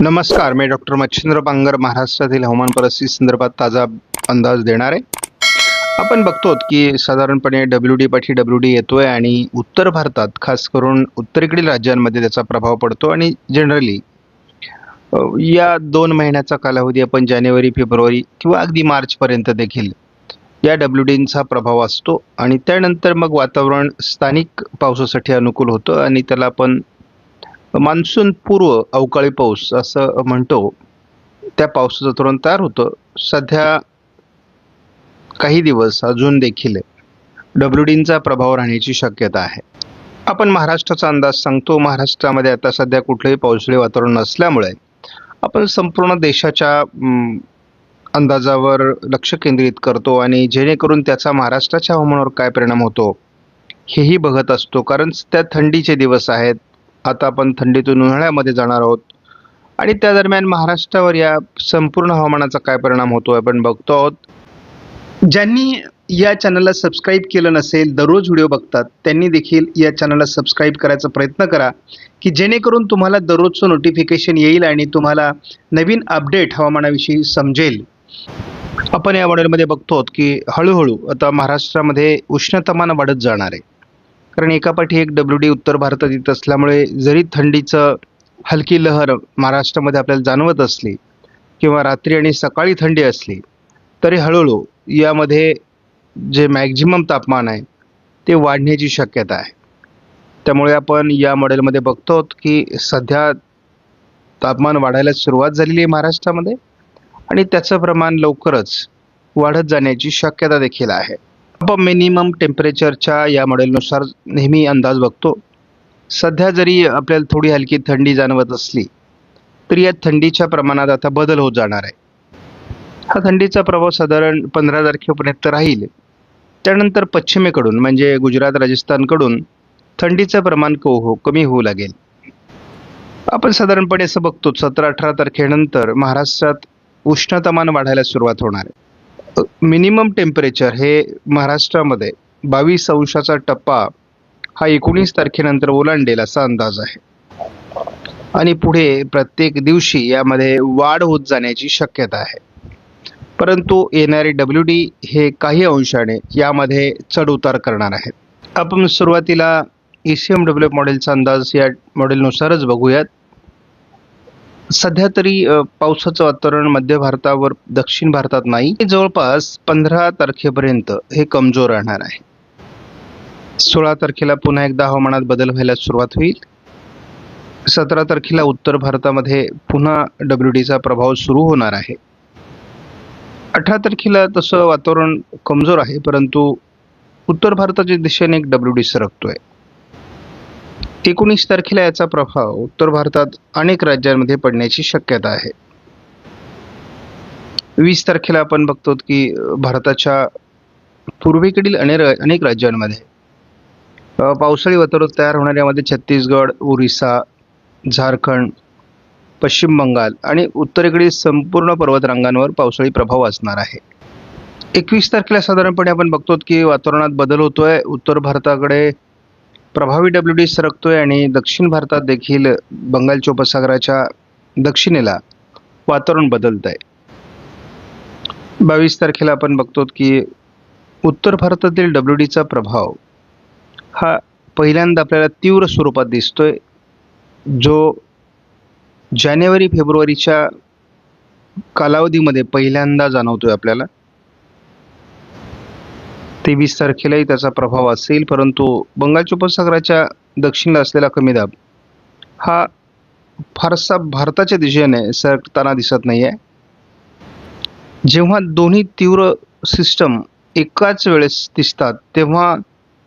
नमस्कार मी डॉक्टर मच्छिंद्र बांगर महाराष्ट्रातील हवामान परिस्थिती संदर्भात ताजा अंदाज देणार आहे. आपण बघतो की साधारणपणे डब्ल्यू डी पाठी डब्ल्यू डी येतोय आणि उत्तर भारतात खास करून उत्तरेकडील राज्यांमध्ये त्याचा प्रभाव पडतो आणि जनरली या दोन महिन्याचा कालावधी आपण जानेवारी फेब्रुवारी किंवा अगदी मार्चपर्यंत देखील या डब्ल्यू डींचा प्रभाव असतो आणि त्यानंतर मग वातावरण स्थानिक पावसासाठी अनुकूल होतं आणि त्याला आपण मान्सून पूर्व अवकाळी पाऊस असं म्हणतो. त्या पावसाचं धोरण तयार होतं. सध्या काही दिवस अजून देखील डब्ल्यू डींचा प्रभाव राहण्याची शक्यता आहे. आपण महाराष्ट्राचा अंदाज सांगतो. महाराष्ट्रामध्ये आता सध्या कुठलंही पावसाळी वातावरण नसल्यामुळे आपण संपूर्ण देशाच्या अंदाजावर लक्ष केंद्रित करतो आणि जेणेकरून त्याचा महाराष्ट्राच्या हवामानावर काय परिणाम होतो हेही बघत असतो. कारण त्या थंडीचे दिवस आहेत आता आपण थंडीतून उन्हाळ्यामध्ये जाणार आहोत. आणि त्या दरम्यान महाराष्ट्रावर या संपूर्ण हवामानाचा काय परिणाम होतो आपण बघतो आहोत. ज्यांनी या चॅनलला सबस्क्राईब केलं नसेल दररोज व्हिडिओ बघतात त्यांनी देखील या चॅनलला सबस्क्राईब करायचा प्रयत्न करा की जेणेकरून तुम्हाला दररोजचं नोटिफिकेशन येईल आणि तुम्हाला नवीन अपडेट हवामानाविषयी समजेल. आपण या मॉडेलमध्ये बघतो की हळूहळू आता महाराष्ट्रामध्ये उष्णतामान वाढत जाणार आहे. कारण एकापाठी एक डब्ल्यू डी उत्तर भारतात येत असल्यामुळे जरी थंडीचं हलकी लहर महाराष्ट्रामध्ये आपल्याला जाणवत असली किंवा रात्री आणि सकाळी थंडी असली तरी हळूहळू यामध्ये जे मॅक्झिमम तापमान आहे ते वाढण्याची शक्यता आहे. त्यामुळे आपण या मॉडेलमध्ये बघतो की सध्या तापमान वाढायला सुरुवात झालेली आहे महाराष्ट्रामध्ये आणि त्याचं प्रमाण लवकरच वाढत जाण्याची शक्यता देखील आहे. आपण मिनिमम टेम्परेचरच्या या मॉडेलनुसार नेहमी अंदाज बघतो. सध्या जरी आपल्याला थोडी हलकी थंडी जाणवत असली तरी या थंडीच्या प्रमाणात आता बदल होत जाणार आहे. हा थंडीचा प्रभाव साधारण पंधरा तारखेपर्यंत राहील. त्यानंतर पश्चिमेकडून म्हणजे गुजरात राजस्थानकडून थंडीचं प्रमाण को हो कमी होऊ लागेल. आपण साधारणपणे असं बघतो सतरा अठरा तारखेनंतर महाराष्ट्रात उष्णतामान वाढायला सुरुवात होणार आहे. मिनिमम टेम्परेचर हे महाराष्ट्रामध्ये बावीस अंशाचा टप्पा हा एकोणीस तारखेनंतर ओलांडेल असा अंदाज आहे. आणि पुढे प्रत्येक दिवशी यामध्ये वाढ होत जाण्याची शक्यता आहे. परंतु येणारे डब्ल्यू डी हे काही अंशाने यामध्ये चढउतार करणार आहेत. आपण सुरुवातीला ई सी एम डब्ल्यू मॉडेलचा अंदाज या मॉडेलनुसारच बघूयात. सध्या तरी पावसाचं वातावरण मध्य भारतावर दक्षिण भारतात नाही. जवळपास पंधरा तारखेपर्यंत हे कमजोर राहणार आहे. सोळा तारखेला पुन्हा एकदा हवामानात बदल व्हायला सुरुवात होईल. सतरा तारखेला उत्तर भारतामध्ये पुन्हा डब्ल्यू डीचा प्रभाव सुरू होणार आहे. अठरा तारखेला तसं वातावरण कमजोर आहे परंतु उत्तर भारताच्या दिशेने एक डब्ल्यू डी सरकतोय एकोणीस तारखेला याचा प्रभाव उत्तर भारतात अनेक राज्यांमध्ये पडण्याची शक्यता आहे. वीस तारखेला आपण बघतो की भारताच्या पूर्वेकडील अनेक अनेक राज्यांमध्ये पावसाळी वातावरण तयार होणाऱ्यामध्ये छत्तीसगड ओरिसा झारखंड पश्चिम बंगाल आणि उत्तरेकडील संपूर्ण पर्वतरांगांवर पावसाळी प्रभाव असणार आहे. एकवीस तारखेला साधारणपणे आपण बघतो की वातावरणात बदल होतोय. उत्तर भारताकडे प्रभावी डब्ल्यू डी सरकतोय आणि दक्षिण भारतात देखील बंगालच्या उपसागराच्या दक्षिणेला वातावरण बदलत आहे बावीस तारखेला आपण बघतो की उत्तर भारतातील डब्ल्यू डीचा प्रभाव हा पहिल्यांदा आपल्याला तीव्र स्वरूपात दिसतोय जो जानेवारी फेब्रुवारीच्या कालावधीमध्ये पहिल्यांदा जाणवतोय आपल्याला. तेवीस तारखेलाही त्याचा प्रभाव असेल परंतु बंगालच्या उपसागराच्या दक्षिणेला असलेला कमी दाब हा फारसा भारताच्या दिशेने सरकताना दिसत नाही आहे जेव्हा दोन्ही तीव्र सिस्टम एकाच वेळेस दिसतात तेव्हा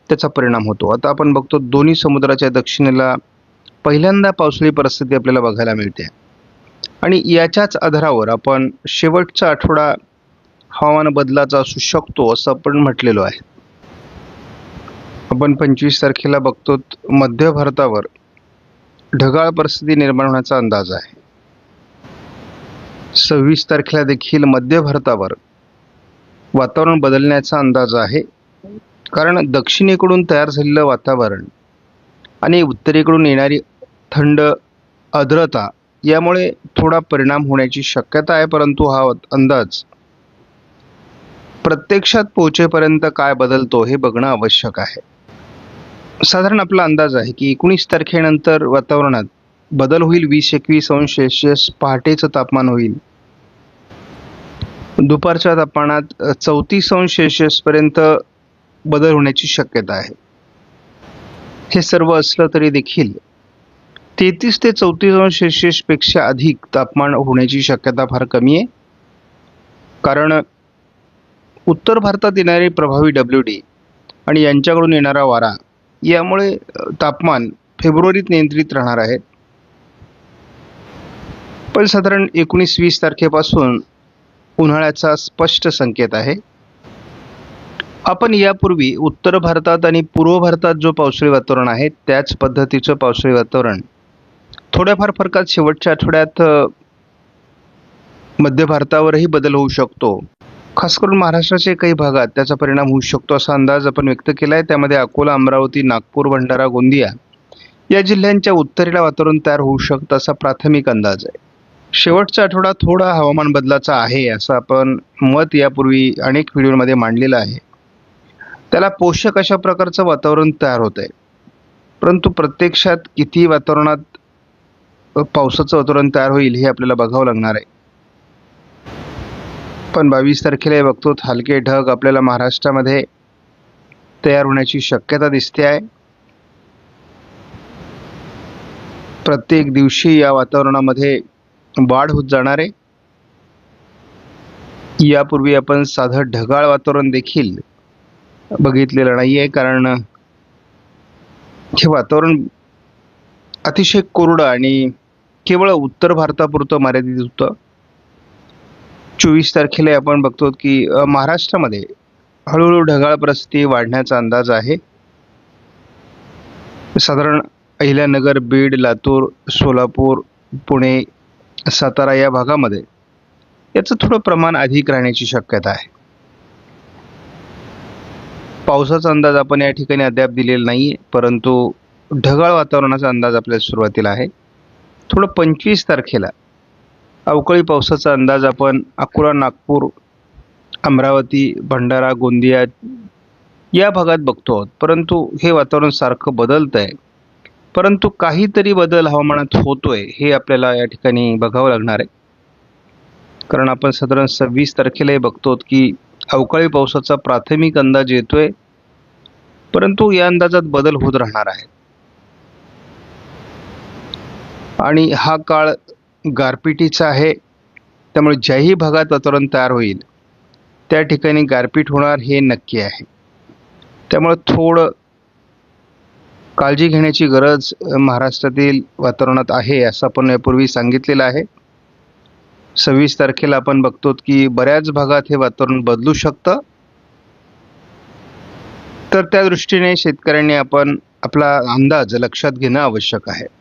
त्याचा परिणाम होतो. आता आपण बघतो दोन्ही समुद्राच्या दक्षिणेला पहिल्यांदा पावसाळी परिस्थिती आपल्याला बघायला मिळते. आणि याच्याच आधारावर आपण शेवटचा आठवडा हवामान बदलाचा असू शकतो असं आपण म्हटलेलो आहे. आपण पंचवीस तारखेला बघतो मध्य भारतावर ढगाळ परिस्थिती निर्माण होण्याचा अंदाज आहे. सव्वीस तारखेला देखील मध्य भारतावर वातावरण बदलण्याचा अंदाज आहे. कारण दक्षिणेकडून तयार झालेलं वातावरण आणि उत्तरेकडून येणारी थंड आर्द्रता यामुळे थोडा परिणाम होण्याची शक्यता आहे परंतु हा अंदाज प्रत्यक्षात पोहोचेपर्यंत काय बदलतो हे बघणं आवश्यक आहे. साधारण आपला अंदाज आहे की एकोणीस तारखेनंतर वातावरणात बदल होईल वीस एकवीस अंश सेल्सिअस पहाटेचं तापमान होईल. दुपारच्या तापमानात चौतीस अंश सेल्सिअसपर्यंत बदल होण्याची शक्यता आहे. हे सर्व असलं तरी देखील तेहतीस ते चौतीस अंश सेल्सिअसपेक्षा अधिक तापमान होण्याची शक्यता फार कमी आहे. कारण उत्तर भारतात येणारे प्रभावी डब्ल्यू डी आणि यांच्याकडून येणारा वारा यामुळे तापमान फेब्रुवारीत नियंत्रित राहणार आहे. पण साधारण एकोणीस वीस तारखेपासून उन्हाळ्याचा स्पष्ट संकेत आहे. आपण यापूर्वी उत्तर भारतात आणि पूर्व भारतात जो पावसाळी वातावरण आहे त्याच पद्धतीचं पावसाळी वातावरण थोड्याफार फरकात शेवटच्या आठवड्यात मध्य भारतावरही बदल होऊ शकतो. खास करून महाराष्ट्राच्या काही भागात त्याचा परिणाम होऊ शकतो असा अंदाज आपण व्यक्त केला आहे त्यामध्ये अकोला अमरावती नागपूर भंडारा गोंदिया या जिल्ह्यांच्या उत्तरेला वातावरण तयार होऊ शकतं असा प्राथमिक अंदाज आहे. शेवटचा आठवडा थोडा हवामान बदलाचा आहे असं आपण मत यापूर्वी अनेक व्हिडिओमध्ये मांडलेलं आहे. त्याला पोषक अशा प्रकारचं वातावरण तयार होत आहे. परंतु प्रत्यक्षात किती वातावरणात पावसाचं वातावरण तयार होईल हे आपल्याला बघावं लागणार आहे. पण बावीस तारखेला हे बघतो हलके ढग आपल्याला महाराष्ट्रामध्ये तयार होण्याची शक्यता दिसते आहे. प्रत्येक दिवशी या वातावरणामध्ये वाढ होत जाणार आहे. यापूर्वी आपण साधं ढगाळ वातावरण देखील बघितलेलं नाही आहे कारण हे वातावरण अतिशय कोरडं आणि केवळ उत्तर भारतापुरतं मर्यादित होतं. चोवीस तारखेला आपण बघतो की महाराष्ट्रामध्ये हळूहळू ढगाळ परिस्थिती वाढण्याचा अंदाज आहे. साधारण अहिल्यानगर बीड लातूर सोलापूर पुणे सातारा या भागामध्ये याचं थोडं प्रमाण अधिक राहण्याची शक्यता आहे. पावसाचा अंदाज आपण या ठिकाणी अद्याप दिलेला नाही आहे परंतु ढगाळ वातावरणाचा अंदाज आपल्या सुरुवातीला आहे. थोडं पंचवीस तारखेला अवकाळी पावसाचा अंदाज आपण अकोला नागपूर अमरावती भंडारा गोंदिया या भागात बघतो आहोत. परंतु हे वातावरण सारखं बदलतं आहे. परंतु काहीतरी बदल हवामानात होतोय हे आपल्याला या ठिकाणी बघावं लागणार आहे. कारण आपण साधारण सव्वीस तारखेलाही बघतो की अवकाळी पावसाचा प्राथमिक अंदाज येतोय परंतु या अंदाजात बदल होत राहणार आहे. आणि हा काळ गारपिटीचं आहे त्यामुळे ज्याही भागात वातावरण तयार होईल. त्या ठिकाणी गारपीट होणार हे नक्की आहे. त्यामुळं थोडं काळजी घेण्याची गरज महाराष्ट्रातील वातावरणात आहे असं आपण यापूर्वी सांगितलेलं आहे. सव्वीस तारखेला आपण बघतो की बऱ्याच भागात हे वातावरण बदलू शकतं. तर त्या दृष्टीने शेतकऱ्यांनी आपण आपला अंदाज लक्षात घेणं आवश्यक आहे.